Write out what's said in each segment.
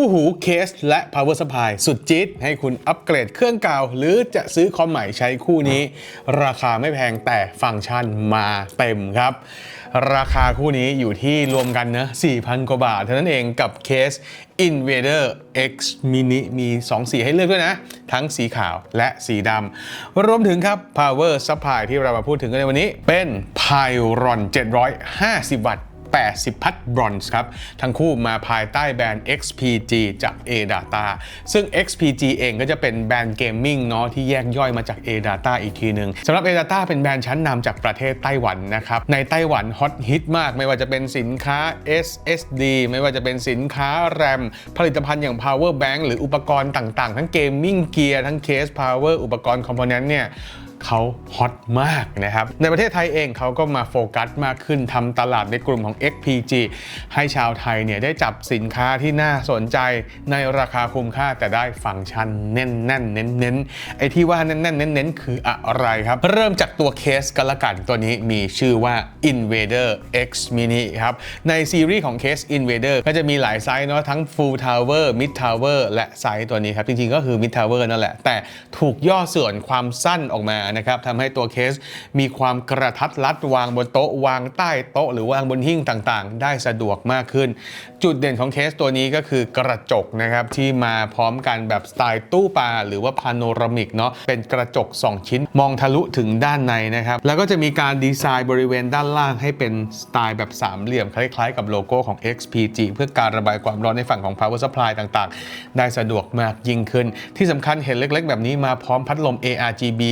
คู่หูเคสและ power supply สุดจี๊ดให้คุณอัปเกรดเครื่องเก่า หรือจะซื้อคอมใหม่ใช้คู่นี้ ราคาไม่แพงแต่ฟังก์ชันมาเต็มครับ ราคาคู่นี้อยู่ที่รวมกันนะ4,000 กว่าบาท เท่านั้นเองกับเคส Invader X Mini มี 2 สีให้เลือกด้วยนะ ทั้งสีขาวและสีดำรวมถึงครับ Power Supply ที่เรามาพูดถึงกันในวันนี้ เป็น Pyron 750 วัตต์ 80 พัทบรอนซ์ครับ ทั้งคู่มาภายใต้แบรนด์ XPG จาก A-Data ซึ่ง XPG เองก็จะเป็นแบรนด์เกมมิ่งเนาะที่แยกย่อยมาจาก A-Data อีกทีหนึ่งสำหรับ A-Data เป็นแบรนด์ชั้นนำจากประเทศไต้หวันนะครับ ในไต้หวันฮอตฮิตมาก ไม่ว่าจะเป็นสินค้า SSD ไม่ว่าจะเป็นสินค้า RAM ผลิตภัณฑ์อย่าง Power Bank หรืออุปกรณ์ต่างๆ ทั้งเกมมิ่งเกียร์ทั้งเคส Power อุปกรณ์คอมโพเนนต์เนี่ย เขาฮอตมากนะครับ ในประเทศไทยเองเขาก็มาโฟกัสมากขึ้นทำตลาดในกลุ่มของ XPG ให้ชาวไทยเนี่ยได้จับสินค้าที่น่าสนใจในราคาคุ้มค่าแต่ได้ฟังก์ชันแน่นแน่นเน้นเน้นไอ้ที่ว่าแน่นแน่นเน้นเน้นคืออะไรครับ เริ่มจากตัวเคสกันละกันตัวนี้มีชื่อว่า Invader X Mini ครับ ในซีรีส์ของเคส Invader ก็จะมีหลายไซส์เนาะทั้ง Full Tower Mid Tower และไซส์ตัวนี้ครับ จริงๆก็คือ Mid Tower นั่นแหละ แต่ถูกย่อส่วนความสั้นออกมานะครับทำให้ตัวเคสมีความกระทัดรัดวางบนโต๊ะวางใต้โต๊ะ หรือวางบนหิ้งต่างๆ ได้สะดวกมากขึ้น จุดเด่นของเคสตัวนี้ก็คือกระจกนะครับที่มาพร้อมกันแบบสไตล์ตู้ปลาหรือว่าพาโนรามิกเนาะเป็นกระจก 2 ชิ้นมองทะลุถึงด้านในนะครับแล้วก็จะมีการดีไซน์บริเวณด้านล่างให้เป็นสไตล์แบบสามเหลี่ยมคล้ายๆ กับโลโก้ของ XPG เพื่อการระบายความร้อนในฝั่งของ power supply ต่างๆ ได้สะดวกมากยิ่งขึ้น ที่สำคัญเห็นเล็กๆ แบบนี้มาพร้อมพัดลม ARGB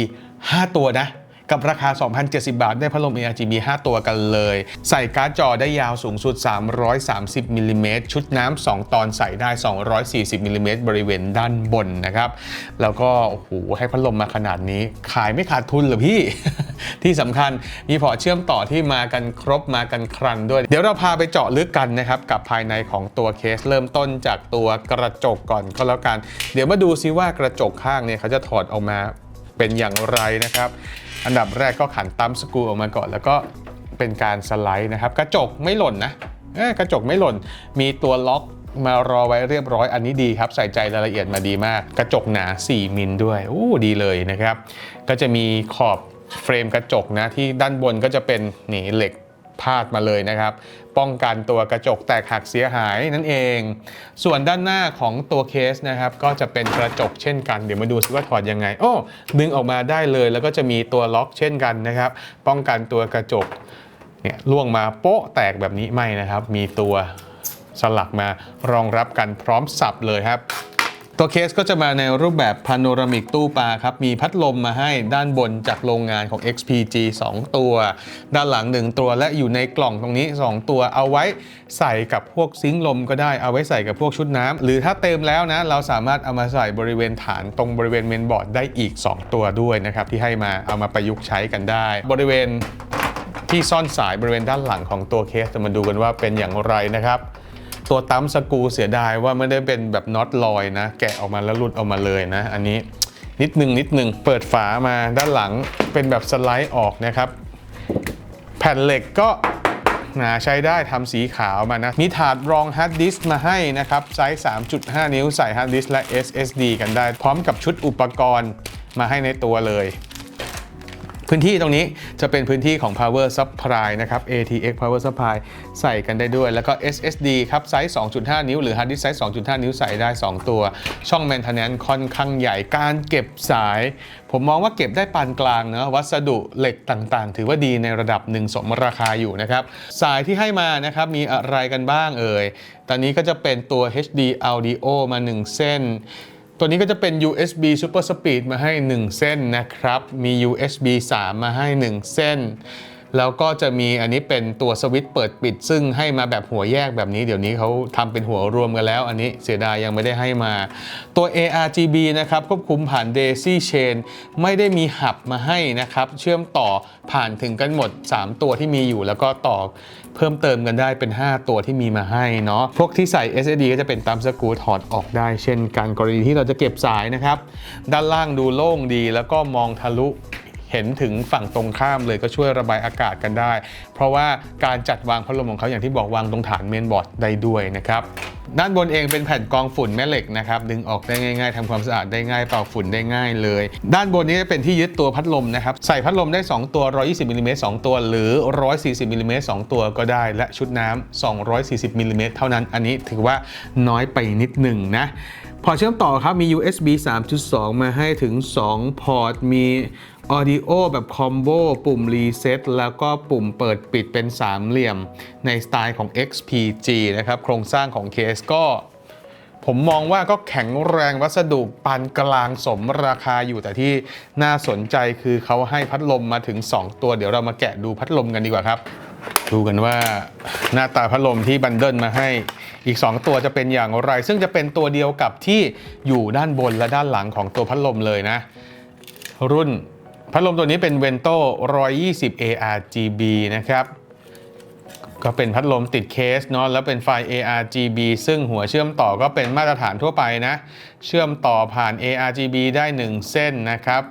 5 ตัวนะกับราคา 2,070 บาท ได้พัดลม ARGB 5 ตัวกันเลย ใส่การ์ดจอได้ยาวสูงสุด 330มิลลิเมตรชุดน้ำ 2 ตอนใส่ได้ 240มิลลิเมตรบริเวณด้านบนนะครับ แล้วก็ โอ้โห ให้พัดลมมาขนาดนี้ ขายไม่ขาดทุนเหรอพี่ ที่สำคัญมีพอร์ตเชื่อมต่อที่มากันครบมากันครันด้วย เดี๋ยวเราพาไปเจาะลึกกันนะครับ กับภายในของตัวเคสเริ่มต้นจากตัวกระจกก่อนก็แล้วกัน เดี๋ยวมาดูซิว่ากระจกข้างเนี่ยเขาจะถอดออกมา เป็นอย่างไรนะครับ อันดับแรกก็ขันตั้มสกรูออกมาก่อน แล้วก็เป็นการสไลด์นะครับ กระจกไม่หล่นนะกระจกไม่หล่น มีตัวล็อกมารอไว้เรียบร้อยอันนี้ดีครับ ใส่ใจรายละเอียดมาดีมาก กระจกหนา 4 มิลด้วยอู้ดีเลยนะครับ ก็จะมีขอบเฟรมกระจกนะที่ด้านบนก็จะเป็นนี่เหล็กพาดมาเลยนะครับ ป้องกันตัวกระจกแตกหักเสียหายนั่นเอง ส่วนด้านหน้าของตัวเคสนะครับ ก็จะเป็นกระจกเช่นกัน เดี๋ยวมาดูซิว่าถอดยังไง โอ้ ดึงออกมาได้เลยแล้วก็จะมีตัวล็อกเช่นกันนะครับ ป้องกันตัวกระจกเนี่ยล่วงมาโป๊ะแตกแบบนี้ไม่นะครับ มีตัวสลักมารองรับกันพร้อมสับเลยครับ ตัวเคสก็จะมาในรูปแบบพาโนรามิกตู้ปลาครับ มีพัดลมมาให้ด้านบนจากโรงงานของ XPG 2 ตัว ด้านหลัง 1 ตัวและอยู่ในกล่องตรงนี้ 2 ตัวเอาไว้ใส่กับพวกซิงค์ลมก็ได้เอาไว้ใส่กับพวกชุดน้ำหรือถ้าเต็มแล้วนะ เราสามารถเอามาใส่บริเวณฐานตรงบริเวณเมนบอร์ดได้อีก 2 ตัวด้วยนะครับที่ให้มาเอามาประยุกต์ใช้กันได้ บริเวณที่ซ่อนสายบริเวณด้านหลังของตัวเคสจะมาดูกันว่าเป็นอย่างไรนะครับ ตัวตั้มสกูเสียดายว่าไม่ได้เป็นแบบน็อตลอยนะ แกะออกมาแล้วหลุดออกมาเลยนะ อันนี้นิดหนึ่งนิดหนึ่งเปิดฝามาด้านหลังเป็นแบบสไลด์ออกนะครับ แผ่นเหล็กก็นาใช้ได้ทำสีขาวมานะ มีถาดรองฮาร์ดดิสก์มาให้นะครับ ไซส์ 3.5 นิ้วใส่ฮาร์ดดิสก์และ SSD กันได้ พร้อมกับชุดอุปกรณ์มาให้ในตัวเลย พื้นที่ตรงนี้จะเป็นพื้นที่ของ power supply นะครับ ATX power supply ใส่กันได้ด้วย แล้วก็ SSD ครับไซส์ 2.5 นิ้ว หรือ hard disk ไซส์ 2.5 นิ้วใส่ได้ 2 ตัว ช่อง maintenance ค่อนข้างใหญ่ การเก็บสาย ผมมองว่าเก็บได้ปานกลางเนะวัสดุเหล็กต่างๆ ถือว่าดีในระดับหนึ่งสมราคาอยู่นะครับ สายที่ให้มานะครับมีอะไรกันบ้างเอ่ย ตอนนี้ก็จะเป็นตัว HD audio มา 1 เส้น ตัวนี้ก็จะเป็น USB Super Speed มาให้ 1 เส้นนะครับ มี USB 3 มาให้ 1 เส้น แล้วก็จะมีอันนี้เป็นตัวสวิตช์เปิดปิด ซึ่งให้มาแบบหัวแยกแบบนี้ เดี๋ยวนี้เขาทำเป็นหัวรวมกันแล้ว อันนี้เสียดายยังไม่ได้ให้มา ตัว ARGB นะครับควบคุมผ่าน Daisy Chain ไม่ได้มีหับมาให้นะครับ เชื่อมต่อผ่านถึงกันหมด 3 ตัวที่มีอยู่ แล้วก็ต่อเพิ่มเติมกันได้เป็น 5 ตัวที่มีมาให้เนาะพวกที่ใส่ SSD ก็จะเป็นตามสกรูถอดออกได้ เช่นกันกรณีที่เราจะเก็บสายนะครับ ด้านล่างดูโล่งดีแล้วก็มองทะลุ เห็นถึงฝั่งตรงข้ามเลยก็ช่วยระบายอากาศกันได้ เพราะว่าการจัดวางพัดลมของเขาอย่างที่บอกวางตรงฐานเมนบอร์ดได้ด้วยนะครับด้านบนเองเป็นแผ่นกองฝุ่นแม่เหล็กนะครับดึงออกได้ง่ายๆทำความสะอาดได้ง่ายเป่าฝุ่นได้ง่ายเลย ด้านบนนี้จะเป็นที่ยึดตัวพัดลมนะครับใส่พัดลมได้ 2 ตัว 120มิลลิเมตร2ตัว หรือ 140มิลลิเมตร2ตัวก็ได้ และชุดน้ำ240มิลลิเมตรเท่านั้น อันนี้ถือว่าน้อยไปนิดหนึ่งนะพอเชื่อมต่อครับมี USB 3.2 มาให้ถึง 2 พอร์ตมี Audio แบบคอมโบปุ่มรีเซ็ตแล้วก็ปุ่มเปิดปิดเป็นสามเหลี่ยมในสไตล์ของ XPG นะครับ โครงสร้างของเคสก็ ผมมองว่าก็แข็งแรงวัสดุปานกลางสมราคาอยู่แต่ที่น่าสนใจคือเขาให้พัดลมมาถึง 2 ตัวเดี๋ยวเรามาแกะดูพัดลมกันดีกว่าครับ ดูกันว่าหน้าตาพัดลมที่บันเดิลมาให้อีก 2 ตัวจะเป็นอย่างไร ซึ่งจะเป็นตัวเดียวกับที่อยู่ด้านบนและด้านหลังของตัวพัดลมเลยนะ รุ่น พัดลมตัวนี้เป็น Vento 120 ARGB นะครับ ก็เป็นพัดลมติดเคสเนาะแล้วเป็นไฟ ARGB ซึ่งหัวเชื่อมต่อก็เป็นมาตรฐานทั่วไปนะ เชื่อมต่อผ่าน ARGB ได้ 1 เส้นนะครับ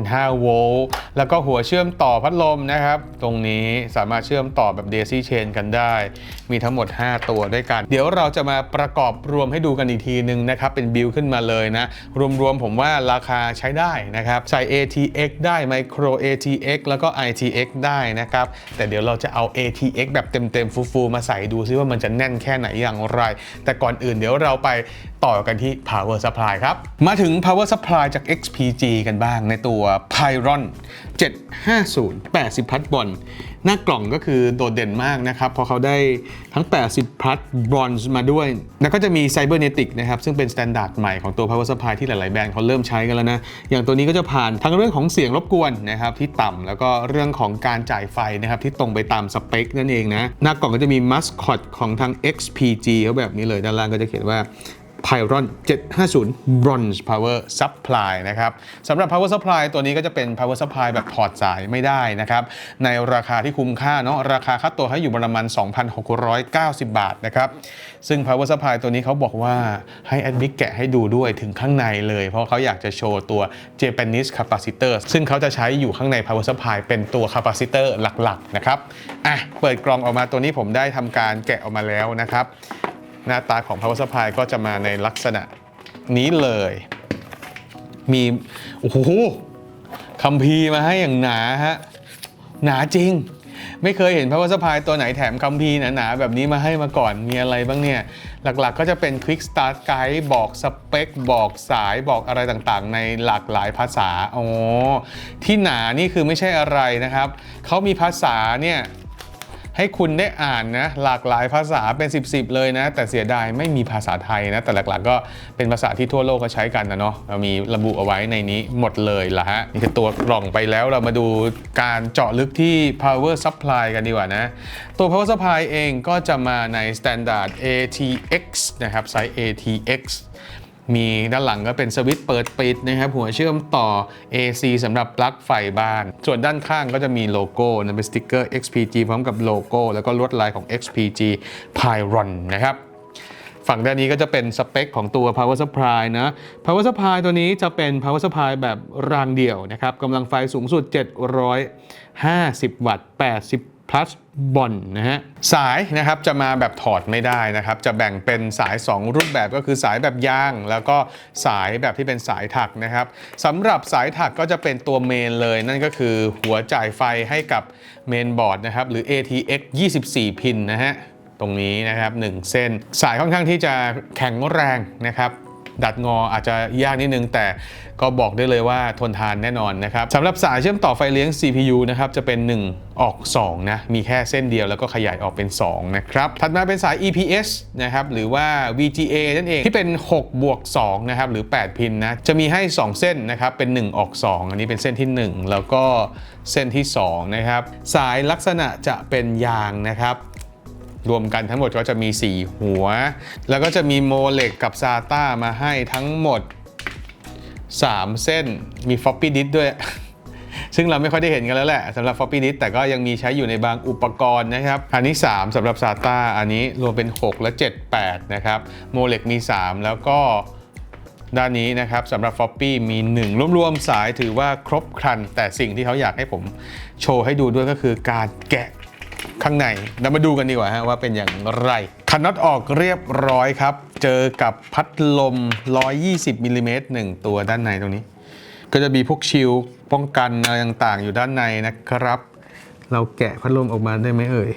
เป็น 5 โวลต์ แล้วก็หัวเชื่อมต่อพัดลมนะครับ ตรงนี้สามารถเชื่อมต่อแบบ Daisy Chain กันได้ มีทั้งหมด 5 ตัวด้วยกัน เดี๋ยวเราจะมาประกอบรวมให้ดูกันอีกทีนึงนะครับ เป็นบิลขึ้นมาเลยนะ รวมๆผมว่าราคาใช้ได้นะครับ ใส่ ATX ได้ Micro ATX แล้วก็ ITX ได้นะครับ แต่เดี๋ยวเราจะเอา ATX แบบเต็มๆฟูๆมาใส่ดูซิว่ามันจะแน่นแค่ไหนอย่างไร แต่ก่อนอื่นเดี๋ยวเราไป ต่อกันที่ Power Supply ครับ มาถึง Power Supply จาก XPG กันบ้างในตัว Pyron 750 80 พัดบอลหน้ากล่องก็คือโดดเด่นมากนะครับเพราะเขาได้ทั้ง 80 พัดบรอนซ์มาด้วย แล้วก็จะมี Cybernetic นะครับ ซึ่งเป็น s t ต n d า r d ใหม่ของตัว Power Supply ที่หลาย ๆ แบรนด์เขาเริ่มใช้กันแล้วนะ อย่างตัวนี้ก็จะผ่านทั้งเรื่องของเสียงรบกวนนะครับที่ต่ำแล้วก็เรื่องของการจ่ายไฟนะครับที่ตรงไปตามสเปคนั่นเองนะหน้ากล่องก็จะมีมัสคอตของทาง XPG เขาแบบนี้เลยด้านล่างก็จะเขียนว่า Pyron 750 Bronze Power Supply นะครับสำหรับ Power Supply ตัวนี้ก็จะเป็น Power Supply แบบถอดสายไม่ได้นะครับ ในราคาที่คุ้มค่าเนาะราคาค่าตัวให้อยู่ประมาณ 2,690 บาทนะครับ ซึ่ง Power Supply ตัวนี้เขาบอกว่าให้แอดมิกแกะให้ดูด้วยถึงข้างในเลย เพราะเขาอยากจะโชว์ตัว Japanese Capacitor ซึ่งเขาจะใช้อยู่ข้างใน Power Supply เป็นตัว Capacitor หลักๆนะครับอะเปิดกล่องออกมาตัวนี้ผมได้ทำการแกะออกมาแล้วนะครับ หน้าตาของ Power Supply ก็จะมาในลักษณะนี้เลย มี โอ้โหคัมภีร์มาให้อย่างหนาฮะ หนาจริง ไม่เคยเห็น Power Supply ตัวไหนแถมคัมภีร์หนาๆแบบนี้มาให้มาก่อนมีอะไรบ้างเนี่ย หลักๆก็จะเป็น Quick Start Guide บอกสเปค บอกสายบอกอะไรต่างๆ ในหลากหลายภาษาอ๋อที่หนานี่คือไม่ใช่อะไรนะครับ เขามีภาษาเนี่ย ให้คุณได้อ่านนะหลากหลายภาษาเป็น 10บสเลยนะ แต่เสียดายไม่มีภาษาไทยนะ แต่หลักๆก็เป็นภาษาที่ทั่วโลกเขาใช้กันนะเนาะเรามีระบุเอาไว้ในนี้หมดเลยละฮะนี่คือตัวกล่องไปแล้วเรามาดูการเจาะลึกที่ power supply กันดีกว่านะ ตัว power supply เองก็จะมาใน standard ATX นะครับไซส์ ATX มีด้านหลังก็เป็นสวิตช์เปิดปิดนะครับหัวเชื่อมต่อ AC สำหรับปลั๊กไฟบ้าน ส่วนด้านข้างก็จะมีโลโก้นะเป็นสติกเกอร์ XPG พร้อมกับโลโก้ แล้วก็ลวดลายของ XPG Pyron นะครับฝั่งด้านนี้ก็จะเป็นสเปคของตัว power supply นะ power supply ตัวนี้จะเป็น power supply แบบรางเดี่ยวนะครับกำลังไฟสูงสุด 750 วัตต์80 plus บอลนะฮะสายนะครับจะมาแบบถอดไม่ได้นะครับ จะแบ่งเป็นสาย 2 รูปแบบก็คือสายแบบยาง แล้วก็สายแบบที่เป็นสายถักนะครับสำหรับสายถักก็จะเป็นตัวเมนเลย นั่นก็คือหัวจ่ายไฟให้กับเมนบอร์ดนะครับหรือ ATX 24 พินนะฮะตรงนี้นะครับ 1 เส้น สายค่อนข้างที่จะแข็งแรงนะครับ ดัดงออาจจะยากนิดนึง แต่ก็บอกได้เลยว่าทนทานแน่นอนนะครับสำหรับสายเชื่อมต่อไฟเลี้ยง CPU นะครับจะเป็น 1 ออก 2 นะ มีแค่เส้นเดียวแล้วก็ขยายออกเป็น 2 นะครับ ถัดมาเป็นสาย EPS นะครับหรือว่า VGA นั่นเองที่เป็น 6 บวก 2 นะครับหรือ 8 พินนะ จะมีให้ 2 เส้นนะครับเป็น 1 ออก 2 อันนี้เป็นเส้นที่ 1 แล้วก็เส้นที่2นะครับสายลักษณะจะเป็นยางนะครับ รวมกันทั้งหมดก็จะมี 4 หัว แล้วก็จะมีโมเล็กกับซาต้ามาให้ทั้งหมด 3 เส้นมีฟอปปี้ดิสด้วย ซึ่งเราไม่ค่อยได้เห็นกันแล้วแหละสำหรับ f l o p p y disk แต่ก็ยังมีใช้อยู่ในบางอุปกรณ์นะครับ อันนี้ 3สำหรับ SATA อันนี้รวมเป็น 6 และ 7 8 นะครับ โมเลกมี 3 แล้วก็ด้านนี้นะครับสำหรับ f o p p y มี 1 รวมๆ สายถือว่าครบครัน แต่สิ่งที่เขาอยากให้ผมโชว์ให้ดูด้วยก็คือการแกะ ข้างในเรามาดูกันดีกว่าฮะว่าเป็นอย่างไรคันน็อตออกเรียบร้อยครับ เจอกับพัดลม 120มิลลิเมตรหนึ่งตัวด้านในตรงนี้ ก็จะมีพวกชิลป้องกันอะไรต่างๆ อยู่ด้านในนะครับ เราแกะพัดลมออกมาได้ไหมเอ่ย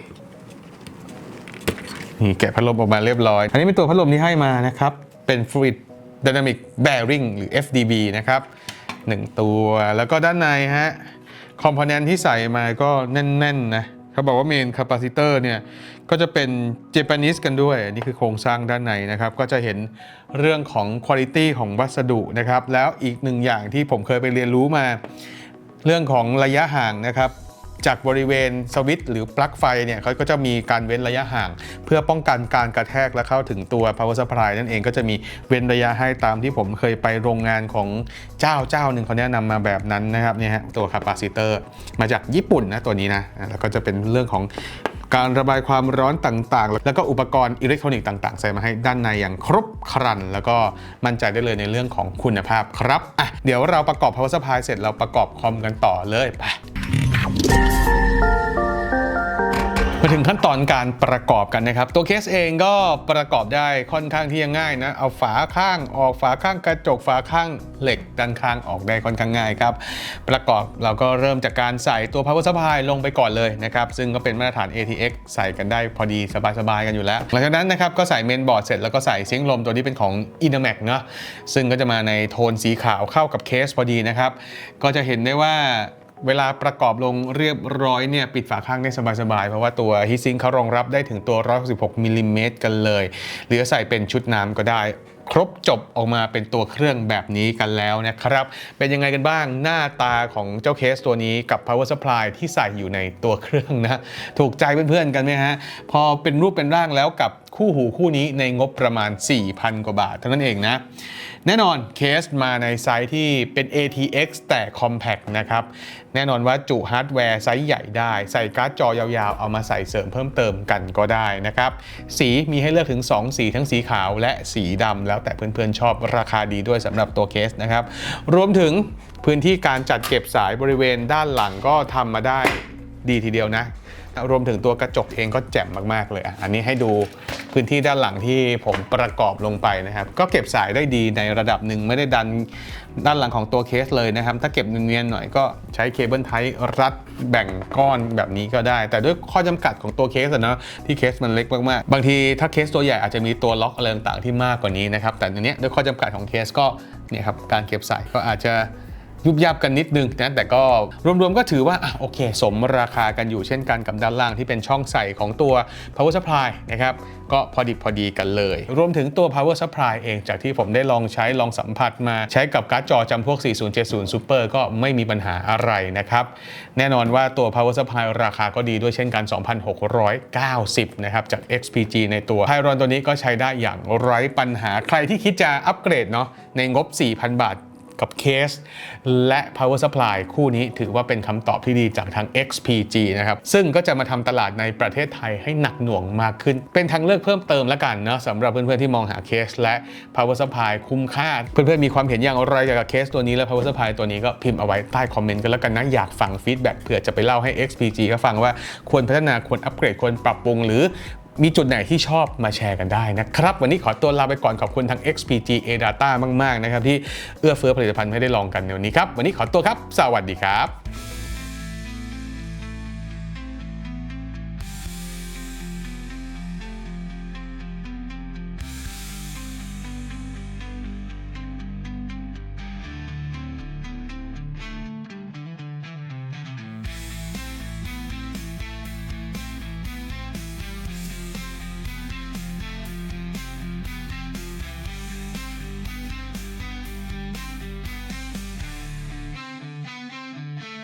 นี่แกะพัดลมออกมาเรียบร้อย อันนี้เป็นตัวพัดลมที่ให้มานะครับ เป็น Fluid Dynamic Bearing หรือ FDB นะครับ 1 ตัว แล้วก็ด้านในฮะ คอมโพเนนต์ที่ใส่มาก็แน่น ๆ นะ เขาบอกว่าเมนคาปาซิเตอร์เนี่ยก็จะเป็นเจแปนิสกันด้วย นี่คือโครงสร้างด้านในนะครับ ก็จะเห็นเรื่องของคุณภาพของวัสดุนะครับ แล้วอีกหนึ่งอย่างที่ผมเคยไปเรียนรู้มา เรื่องของระยะห่างนะครับ จากบริเวณสวิตช์หรือปลั๊กไฟเนี่ยเขาก็จะมีการเว้นระยะห่าง เพื่อป้องกันการกระแทกและเข้าถึงตัว power supply นั่นเองก็จะมีเว้นระยะให้ตามที่ผมเคยไปโรงงานของเจ้าเจ้าหนึ่งเขาแนะนำมาแบบนั้นนะครับเนี่ยฮะตัวคาปาซิเตอร์มาจากญี่ปุ่นนะตัวนี้นะแล้วก็จะเป็นเรื่องของการระบายความร้อนต่างๆ แล้วก็อุปกรณ์อิเล็กทรอนิกส์ต่าง ๆ ใส่มาให้ด้านในอย่างครบครัน แล้วก็มั่นใจได้เลยในเรื่องของคุณภาพครับอะเดี๋ยวเราประกอบ power supply เสร็จเราประกอบคอมกันต่อเลยไป มาถึงขั้นตอนการประกอบกันนะครับ ตัวเคสเองก็ประกอบได้ค่อนข้างที่จะง่ายนะ เอาฝาข้างออกฝาข้างกระจกฝาข้างเหล็กด้านข้างออกได้ค่อนข้างง่ายครับ ประกอบเราก็เริ่มจากการใส่ตัว power supply ลงไปก่อนเลยนะครับ ซึ่งก็เป็นมาตรฐาน ATX ใส่กันได้พอดีสบายๆกันอยู่แล้ว หลังจากนั้นนะครับก็ใส่เมนบอร์ดเสร็จแล้วก็ใส่ซิงค์ลมตัวนี้เป็นของ i n a m a x เนาะซึ่งก็จะมาในโทนสีขาวเข้ากับเคสพอดีนะครับก็จะเห็นได้ว่า เวลาประกอบลงเรียบร้อยเนี่ยปิดฝาข้างได้สบายๆ เพราะว่าตัวฮีซิงเขารองรับได้ถึงตัว 166มิลลิเมตรกันเลย เหรือใส่เป็นชุดน้ำก็ได้ครบจบออกมาเป็นตัวเครื่องแบบนี้กันแล้วนะครับ เป็นยังไงกันบ้างหน้าตาของเจ้าเคสตัวนี้กับ power supply ที่ใส่อยู่ในตัวเครื่องนะ ถูกใจเพื่อนๆกันไหมฮะ พอเป็นรูปเป็นร่างแล้วกับ คู่หูคู่นี้ในงบประมาณ 4,000 กว่าบาทเท่านั้นเองนะ แน่นอนเคสมาในไซส์ที่เป็น ATX แต่ Compact นะครับ แน่นอนว่าจุฮาร์ดแวร์ไซส์ใหญ่ได้ ใส่การ์ดจอยาวๆ เอามาใส่เสริมเพิ่มเติมกันก็ได้นะครับ สีมีให้เลือกถึง 2 สีทั้งสีขาวและสีดำแล้วแต่เพื่อนๆชอบราคาดีด้วยสำหรับตัวเคสนะครับ รวมถึงพื้นที่การจัดเก็บสายบริเวณด้านหลังก็ทำมาได้ดีทีเดียวนะ รวมถึงตัวกระจกเองก็แจ่มมาก ๆ เลยอะอันนี้ให้ดู พื้นที่ด้านหลังที่ผมประกอบลงไปนะครับ ก็เก็บสายได้ดีในระดับหนึ่งไม่ได้ดันด้านหลังของตัวเคสเลยนะครับ ถ้าเก็บเนียนๆหน่อยก็ใช้เคเบิลไทรัดแบ่งก้อนแบบนี้ก็ได้ แต่ด้วยข้อจำกัดของตัวเคสอะเนาะที่เคสมันเล็กมากๆ บางทีถ้าเคสตัวใหญ่อาจจะมีตัวล็อกอะไรต่างๆที่มากกว่านี้นะครับ แต่อันเนี้ยด้วยข้อจำกัดของเคสก็เนี่ยครับการเก็บสายก็อาจจะ ยุบยับกันนิดนึงนะแต่ก็รวมๆก็ถือว่าอโอเค สมราคากันอยู่เช่นกันกับด้านล่างที่เป็นช่องใส่ของตัว power supply นะครับก็พอดิบพอดีกันเลย รวมถึงตัว power supply เองจากที่ผมได้ลองใช้ลองสัมผัสมาใช้กับการ์ดจอจำพวก 4070 Super ก็ไม่มีปัญหาอะไรนะครับ แน่นอนว่าตัว power supply ราคาก็ดีด้วยเช่นกัน 2,690 นะครับ จาก XPG ในตัวไฮรอนตัวนี้ก็ใช้ได้อย่างไร้ปัญหาใครที่คิดจะอัปเกรดเนาะในงบ 4,000 บาท กับเคส และ power supply คู่นี้ถือว่าเป็นคำตอบที่ดีจากทาง XPG นะครับ ซึ่งก็จะมาทำตลาดในประเทศไทยให้หนักหน่วงมากขึ้น เป็นทางเลือกเพิ่มเติมแล้วกันเนาะสำหรับเพื่อนๆที่มองหาเคส และ power supply คุ้มค่า เพื่อนๆมีความเห็นอย่างไรเกี่ยวกับเคสตัวนี้และ power supply ตัวนี้ก็พิมพ์เอาไว้ใต้คอมเมนต์กันแล้วกันนะอยากฟังฟีดแบ็กเผื่อจะไปเล่าให้ XPG เขาฟังว่าควรพัฒนาควรอัปเกรดควรปรับปรุงหรือ มีจุดไหนที่ชอบมาแชร์กันได้นะครับ วันนี้ขอตัวลาไปก่อนขอบคุณทาง XPG A Data มาก ๆ นะครับ ที่เอื้อเฟื้อผลิตภัณฑ์ให้ได้ลองกันในวันนี้ครับ วันนี้ขอตัวครับ สวัสดีครับ